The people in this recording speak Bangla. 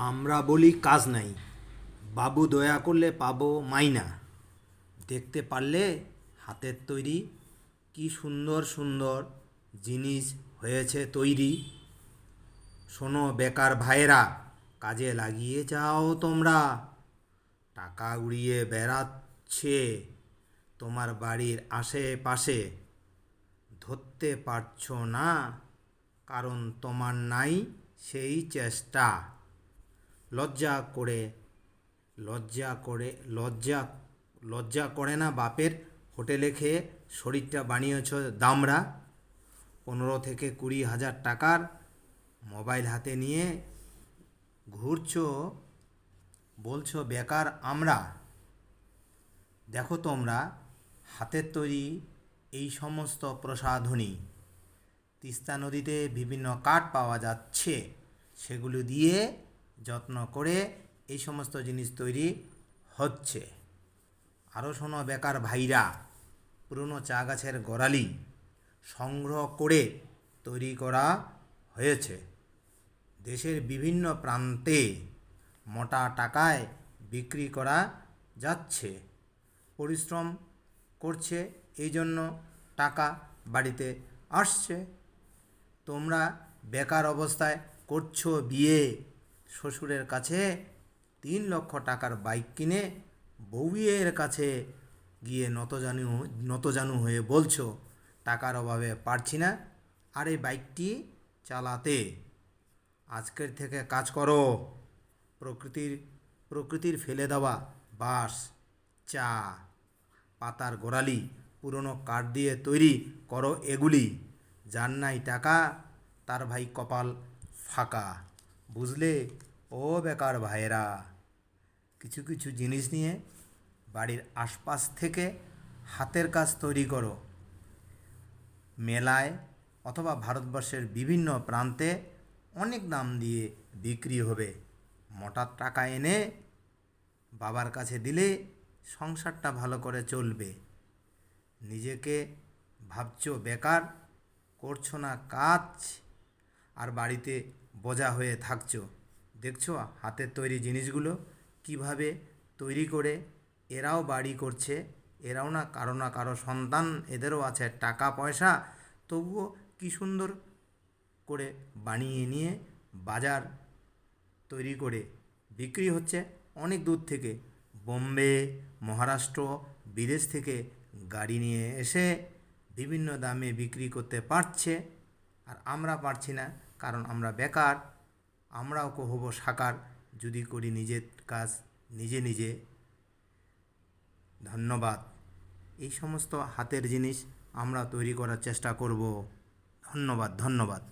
আমরা বলি কাজ নাই। বাবু দয়া করলে পাবো মাইনা। দেখতে পারলে হাতের তৈরি। কি সুন্দর সুন্দর জিনিস হয়েছে তৈরি। শোনো বেকার ভাইয়েরা, কাজে লাগিয়ে যাও তোমরা। টাকা উড়িয়ে বেড়াচ্ছে তোমার বাড়ির আশেপাশে। ধরতে পারছ না, কারণ তোমার নাই সেই চেষ্টা। লজ্জা করে লজ্জা করে, লজ্জা লজ্জা করে না বাপের? হোটেলে খেয়ে শরীরটা বানিয়েছ দামরা পনেরো থেকে কুড়ি হাজার টাকার মোবাইল হাতে নিয়ে ঘুরছো, বলছো, বেকার আমরা। দেখো তোমরা, হাতের তৈরি এই সমস্ত প্রসাধনী তিস্তা নদীতে বিভিন্ন কাঠ পাওয়া যাচ্ছে, সেগুলো দিয়ে যত্ন করে এই সমস্ত জিনিস তৈরি হচ্ছে। আরও শোনো বেকার ভাইরা, পুরনো চা গাছের গোড়ালি সংগ্রহ করে তৈরি করা হয়েছে। দেশের বিভিন্ন প্রান্তে মোটা টাকায় বিক্রি করা যাচ্ছে। পরিশ্রম করছে এই জন্য টাকা বাড়িতে আসছে। তোমরা বেকার অবস্থায় করছ বিয়ে। শ্বশুরের কাছে তিন লক্ষ টাকার বাইক কিনে বউয়ের কাছে গিয়ে নতজানু নতজানু হয়ে বলছো, টাকার অভাবে পারছি না। আর এই বাইকটি চালাতে আজকের থেকে কাজ করো। প্রকৃতির প্রকৃতির ফেলে দেওয়া বাঁশ, চা, পাতার গোড়ালি, পুরনো কাঠ দিয়ে তৈরি করো এগুলি। যার নাই টাকা, তার ভাই কপাল ফাঁকা। বুঝলে? ও বেকার ভাইয়েরা, কিছু কিছু জিনিস নিয়ে বাড়ির আশপাশ থেকে হাতের কাজ তৈরি করো। মেলায় অথবা ভারতবর্ষের বিভিন্ন প্রান্তে অনেক দাম দিয়ে বিক্রি হবে। মোটা টাকা এনে বাবার কাছে দিলে সংসারটা ভালো করে চলবে। নিজেকে ভাবছ বেকার, করছ না কাজ, আর বাড়িতে বোঝা হয়ে থাকছো। দেখছ, হাতের তৈরি জিনিসগুলো কীভাবে তৈরি করে এরাও বাড়ি করছে, এরাও না কারও না কারও সন্তান, এদেরও আছে টাকা, পয়সা। তবুও কি সুন্দর করে বানিয়ে নিয়ে বাজার তৈরি করে বিক্রি হচ্ছে অনেক দূর থেকে। বোম্বে, মহারাষ্ট্র, বিদেশ থেকে গাড়ি নিয়ে এসে বিভিন্ন দামে বিক্রি করতে পারছে, আর আমরা পারছি না। কারণ আমরা বেকার, আমরাও হব সাকার, যদি করি নিজের কাজ নিজে নিজে। ধন্যবাদ। এই সমস্ত হাতের জিনিস আমরা তৈরি করার চেষ্টা করব। ধন্যবাদ ধন্যবাদ।